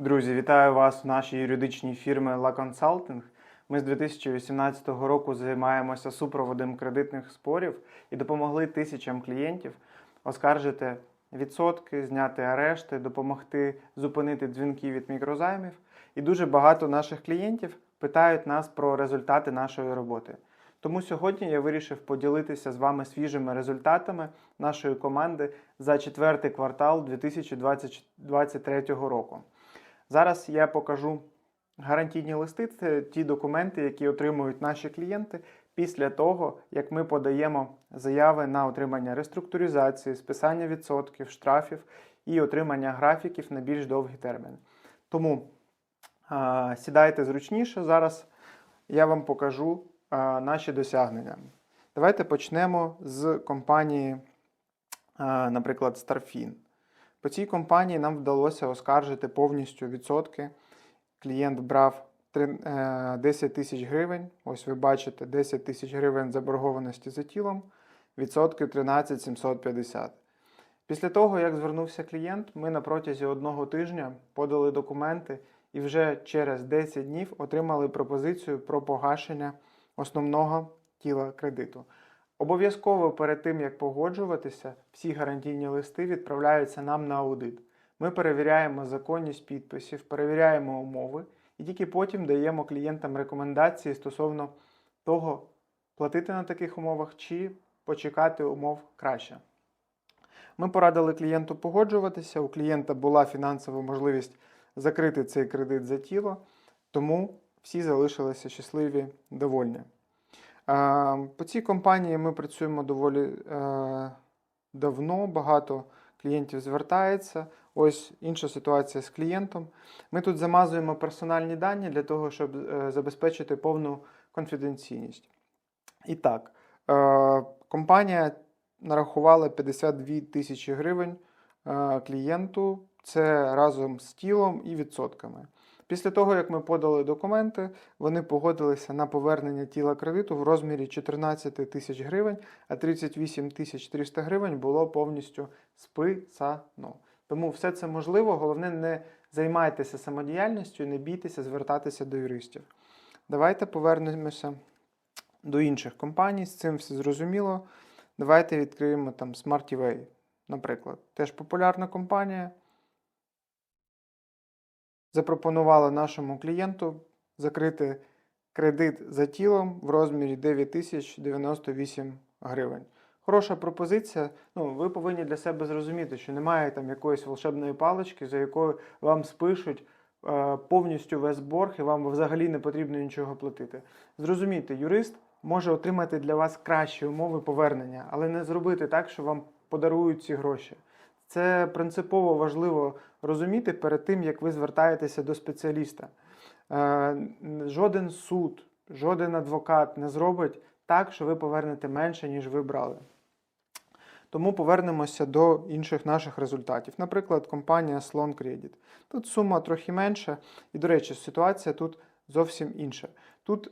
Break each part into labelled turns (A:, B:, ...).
A: Друзі, вітаю вас в нашій юридичній фірмі La Consulting. Ми з 2018 року займаємося супроводом кредитних спорів і допомогли тисячам клієнтів оскаржити відсотки, зняти арешти, допомогти зупинити дзвінки від мікрозаймів. І дуже багато наших клієнтів питають нас про результати нашої роботи. Тому сьогодні я вирішив поділитися з вами свіжими результатами нашої команди за четвертий квартал 2023 року. Зараз я покажу гарантійні листи це ті документи, які отримують наші клієнти після того, як ми подаємо заяви на отримання реструктуризації, списання відсотків, штрафів і отримання графіків на більш довгий термін. Тому а, сідайте зручніше. Зараз я вам покажу а, наші досягнення. Давайте почнемо з компанії, а, наприклад, Starfin. По цій компанії нам вдалося оскаржити повністю відсотки. Клієнт брав е, 10 тисяч гривень. Ось ви бачите 10 тисяч гривень заборгованості за тілом, відсотки 13 750. Після того, як звернувся клієнт, ми на протязі одного тижня подали документи і вже через 10 днів отримали пропозицію про погашення основного тіла кредиту. Обов'язково перед тим, як погоджуватися, всі гарантійні листи відправляються нам на аудит. Ми перевіряємо законність підписів, перевіряємо умови і тільки потім даємо клієнтам рекомендації стосовно того, платити на таких умовах чи почекати умов краще. Ми порадили клієнту погоджуватися. У клієнта була фінансова можливість закрити цей кредит за тіло, тому всі залишилися щасливі, довольні. Е, По цій компанії ми працюємо доволі е, давно, багато клієнтів звертається. Ось інша ситуація з клієнтом. Ми тут замазуємо персональні дані для того, щоб е, забезпечити повну конфіденційність. І так, компанія нарахувала 52 тисячі гривень клієнту. Це разом з тілом і відсотками. Після того, як ми подали документи, вони погодилися на повернення тіла кредиту в розмірі 14 тисяч гривень, а 38 тисяч 300 гривень було повністю списано. Тому все це можливо. Головне, не займайтеся самодіяльністю і не бійтеся звертатися до юристів. Давайте повернемося до інших компаній. З цим все зрозуміло. Давайте відкриємо там SmartUA, наприклад. Теж популярна компанія. Запропонувала нашому клієнту закрити кредит за тілом в розмірі 9098 гривень. Хороша пропозиція. Ну, ви повинні для себе зрозуміти, що немає там якоїсь волшебної палички, за якою вам спишуть е, повністю весь борг, і вам взагалі не потрібно нічого платити. Зрозумійте, юрист може отримати для вас кращі умови повернення, але не зробити так, що вам подарують ці гроші. Це принципово важливо розуміти перед тим, як ви звертаєтеся до спеціаліста. Е, Жоден суд, жоден адвокат не зробить так, що ви повернете менше, ніж ви брали. Тому повернемося до інших наших результатів. Наприклад, компанія Slon Credit. Тут сума трохи менша, і, до речі, ситуація тут зовсім інша. Тут е,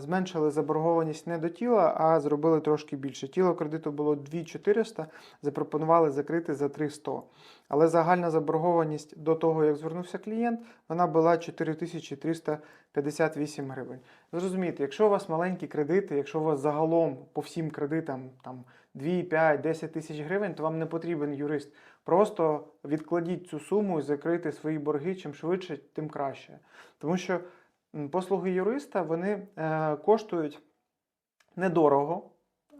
A: зменшили заборгованість не до тіла, а зробили трошки більше. Тіло кредиту було 2400, запропонували закрити за 300. Але загальна заборгованість до того, як звернувся клієнт, вона була 4358 гривень. Зрозумійте, якщо у вас маленькі кредити, якщо у вас загалом по всім кредитам там 2, 5, 10 тисяч гривень, то вам не потрібен юрист. Просто відкладіть цю суму і закрийте свої борги. Чим швидше, тим краще. Тому що послуги юриста вони е, коштують недорого.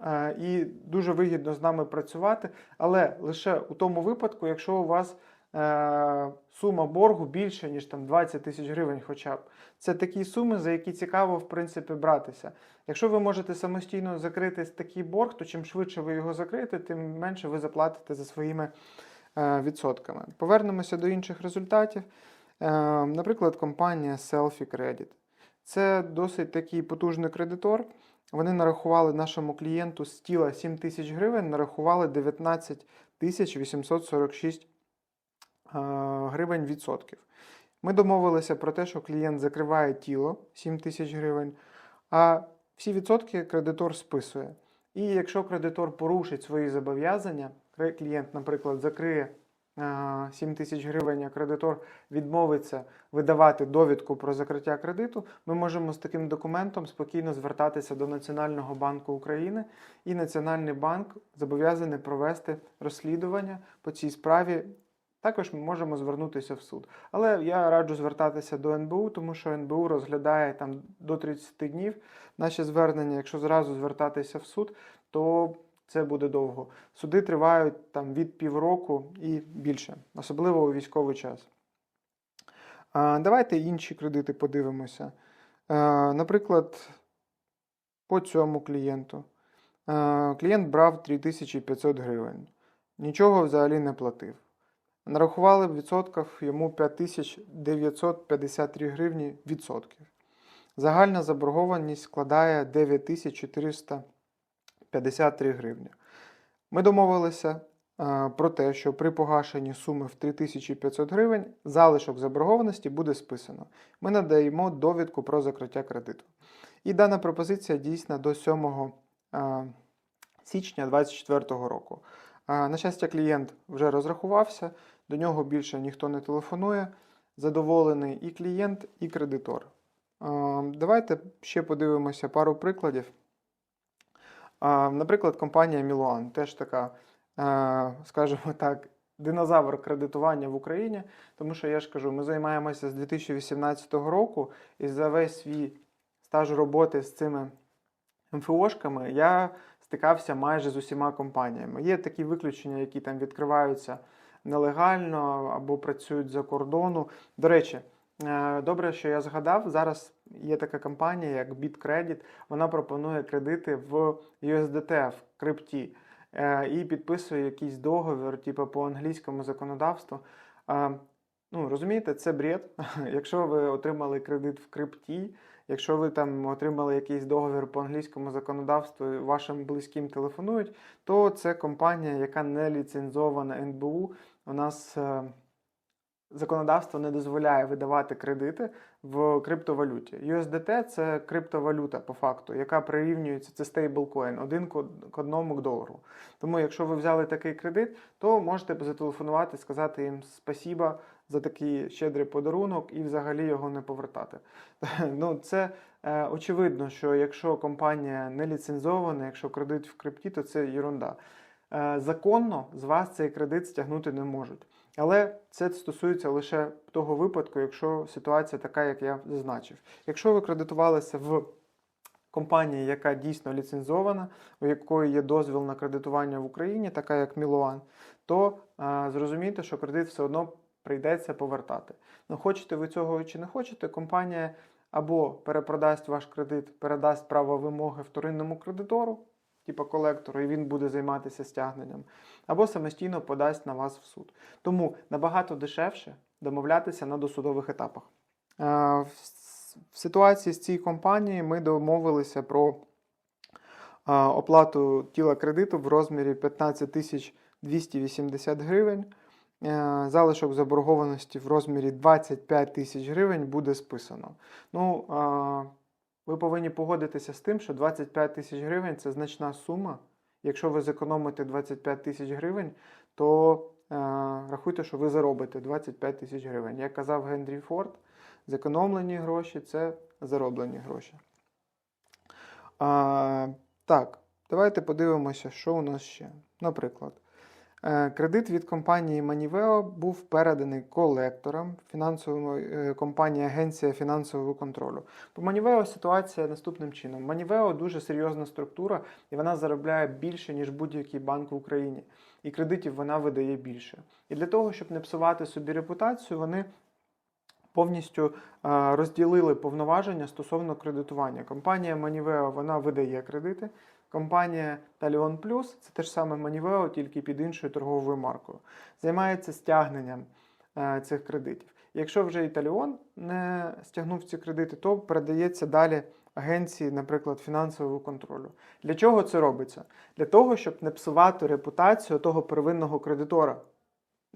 A: е, І дуже вигідно з нами працювати, але лише у тому випадку, якщо у вас е, сума боргу більше, ніж там 20 тисяч гривень, хоча б це такі суми, за які цікаво в принципі братися. Якщо ви можете самостійно закрити такий борг, то чим швидше ви його закриєте, тим менше ви заплатите за своїми відсотками. Повернемося до інших результатів. Е, наприклад, компанія Selfie Credit. Це досить такий потужний кредитор. Вони нарахували нашому клієнту з тіла 7 тисяч гривень, нарахували 19 тисяч 846 е, гривень відсотків. Ми домовилися про те, що клієнт закриває тіло 7 тисяч гривень, а всі відсотки кредитор списує. І якщо кредитор порушить свої зобов'язання, клієнт, наприклад, закриє 7 тисяч гривень, а кредитор відмовиться видавати довідку про закриття кредиту, ми можемо з таким документом спокійно звертатися до Національного банку України, і Національний банк зобов'язаний провести розслідування по цій справі. Також ми можемо звернутися в суд. Але я раджу звертатися до НБУ, тому що НБУ розглядає там до 30 днів наші звернення. Якщо зразу звертатися в суд, то це буде довго. Суди тривають там від півроку і більше, особливо у військовий час. А, Давайте інші кредити подивимося. А, Наприклад, по цьому клієнту. А, Клієнт брав 3500 гривень. Нічого взагалі не платив. Нарахували в відсотках йому 5953 гривні відсотків. Загальна заборгованість складає 9453 гривні. Ми домовилися е, про те, що при погашенні суми в 3500 гривень залишок заборгованості буде списано. Ми надаємо довідку про закриття кредиту. І дана пропозиція дійсна до 7 е, січня 2024 року. Е, На щастя, клієнт вже розрахувався, до нього більше ніхто не телефонує. Задоволений і клієнт, і кредитор. Давайте ще подивимося пару прикладів. Наприклад, компанія Мілуан теж така, е, скажімо так, динозавр кредитування в Україні, тому що я ж кажу, ми займаємося з 2018 року, і за весь свій стаж роботи з цими МФОшками я стикався майже з усіма компаніями. Є такі виключення, які там відкриваються нелегально або працюють за кордону. До речі, добре, що я згадав, зараз є така компанія, як BitCredit, вона пропонує кредити в USDT, в крипті, е, і підписує якийсь договір, типу по англійському законодавству. Е, Ну, розумієте, це бред. Якщо ви отримали кредит в крипті, якщо ви там отримали якийсь договір по англійському законодавству, і вашим близьким телефонують, то це компанія, яка не ліцензована НБУ. У нас е, законодавство не дозволяє видавати кредити в криптовалюті. USDT це криптовалюта по факту, яка прирівнюється, це стейблкоін, один к одному к долару. Тому, якщо ви взяли такий кредит, то можете зателефонувати, сказати їм спасіба за такий щедрий подарунок і взагалі його не повертати. Ну, це е, очевидно, що якщо компанія не ліцензована, якщо кредит в крипті, то це ерунда. Е, законно з вас цей кредит стягнути не можуть. Але це стосується лише того випадку, якщо ситуація така, як я зазначив. Якщо ви кредитувалися в компанії, яка дійсно ліцензована, у якої є дозвіл на кредитування в Україні, така як Мілуан, то е, зрозумійте, що кредит все одно прийдеться повертати. Ну, хочете ви цього чи не хочете, компанія або перепродасть ваш кредит, передасть право вимоги вторинному кредитору, типу колектору, і він буде займатися стягненням, або самостійно подасть на вас в суд. Тому набагато дешевше домовлятися на досудових етапах. Е, В ситуації з цією компанією ми домовилися про е, оплату тіла кредиту в розмірі 15 тисяч 280 гривень. Е, Залишок заборгованості в розмірі 25 тисяч гривень буде списано. Ну, ви повинні погодитися з тим, що 25 тисяч гривень це значна сума. Якщо ви зекономите 25 тисяч гривень, то е, рахуйте, що ви заробите 25 тисяч гривень. Як казав Генрі Форд, зекономлені гроші це зароблені гроші. А, так, давайте подивимося, що у нас ще. Наприклад, е, кредит від компанії Maniveo був переданий колекторам фінансової е, компанії Агенція фінансового контролю. По Maniveo ситуація наступним чином. Maniveo дуже серйозна структура, і вона заробляє більше, ніж будь-який банк в Україні. І кредитів вона видає більше. І для того, щоб не псувати собі репутацію, вони повністю е, розділили повноваження стосовно кредитування. Компанія Maniveo вона видає кредити. Компанія Talion Plus це те ж саме Maniveo, тільки під іншою торговою маркою. Займається стягненням е, цих кредитів. Якщо вже Італіон не стягнув ці кредити, то передається далі агенції, наприклад, фінансового контролю. Для чого це робиться? Для того, щоб не псувати репутацію того первинного кредитора.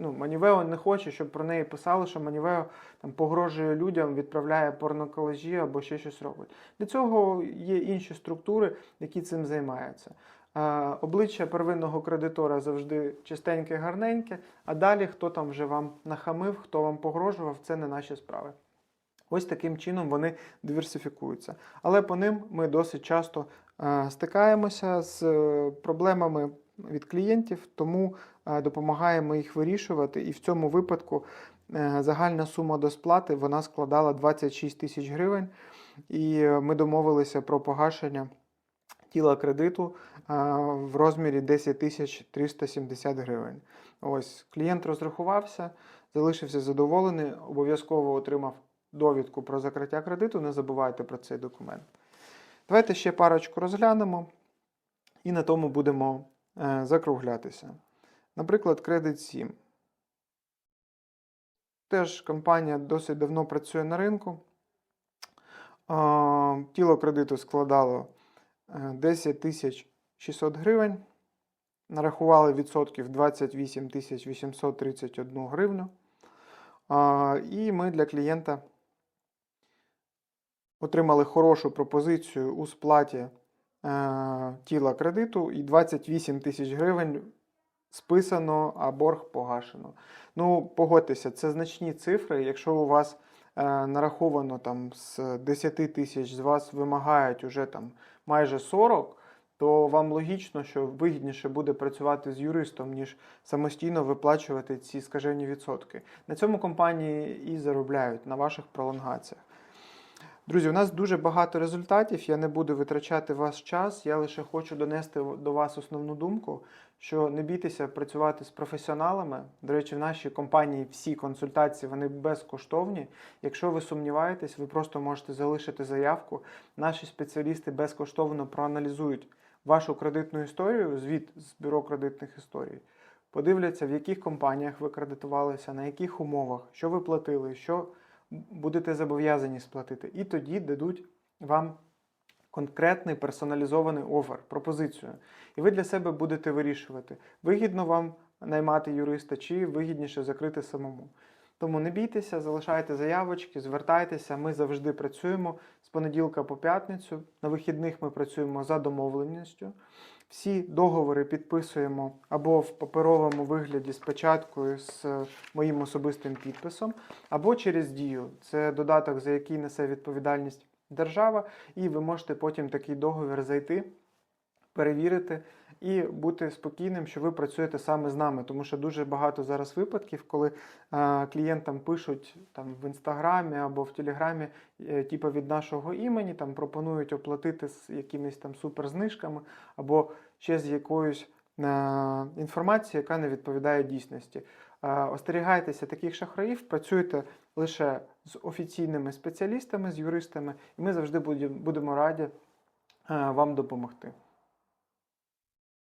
A: Ну, Манівео не хоче, щоб про неї писали, що Манівео там погрожує людям, відправляє порноколежі або ще щось робить. Для цього є інші структури, які цим займаються. Е, Обличчя первинного кредитора завжди чистеньке, гарненьке, а далі хто там вже вам нахамив, хто вам погрожував, це не наші справи. Ось таким чином вони диверсифікуються. Але по ним ми досить часто е, стикаємося з е, проблемами від клієнтів, тому е, допомагаємо їх вирішувати. І в цьому випадку е, загальна сума до сплати вона складала 26 тисяч гривень, і е, ми домовилися про погашення тіла кредиту в розмірі 10 тисяч 370 гривень. Ось клієнт розрахувався, залишився задоволений, обов'язково отримав довідку про закриття кредиту. Не забувайте про цей документ. Давайте ще парочку розглянемо і на тому будемо закруглятися. Наприклад, кредит 7. Теж компанія досить давно працює на ринку. Е, Тіло кредиту складало е, 10 тисяч 600 гривень. Нарахували відсотків 28 831 гривню. І ми для клієнта отримали хорошу пропозицію у сплаті е, тіла кредиту і 28 тисяч гривень списано, а борг погашено. Ну, погодьтеся, це значні цифри. Якщо у вас е, нараховано там з 10 тисяч, з вас вимагають уже там майже 40, то вам логічно, що вигідніше буде працювати з юристом, ніж самостійно виплачувати ці скажені відсотки. На цьому компанії і заробляють на ваших пролонгаціях. Друзі, у нас дуже багато результатів. Я не буду витрачати ваш час. Я лише хочу донести до вас основну думку, що не бійтеся працювати з професіоналами. До речі, в нашій компанії всі консультації вони безкоштовні. Якщо ви сумніваєтесь, ви просто можете залишити заявку. Наші спеціалісти безкоштовно проаналізують вашу кредитну історію, звіт з бюро кредитних історій. Подивляться, в яких компаніях ви кредитувалися, на яких умовах, що ви платили, що будете зобов'язані сплатити. І тоді дадуть вам конкретний персоналізований офер, пропозицію. І ви для себе будете вирішувати, вигідно вам наймати юриста чи вигідніше закрити самому. Тому не бійтеся, залишайте заявочки, звертайтеся. Ми завжди працюємо з понеділка по п'ятницю. На вихідних ми працюємо за домовленістю. Всі договори підписуємо або в паперовому вигляді з печаткою з моїм особистим підписом, або через дію. Це додаток, за який несе відповідальність держава, і ви можете потім такий договір зайти, перевірити і бути спокійним, що ви працюєте саме з нами, тому що дуже багато зараз випадків, коли е, клієнтам пишуть там в інстаграмі або в телеграмі, е, типу від нашого імені, там пропонують оплатити з якимись там суперзнижками, або ще з якоюсь е, інформацією, яка не відповідає дійсності. Е, остерігайтеся таких шахраїв, працюйте лише з офіційними спеціалістами, з юристами, і ми завжди будем- будемо раді е, вам допомогти.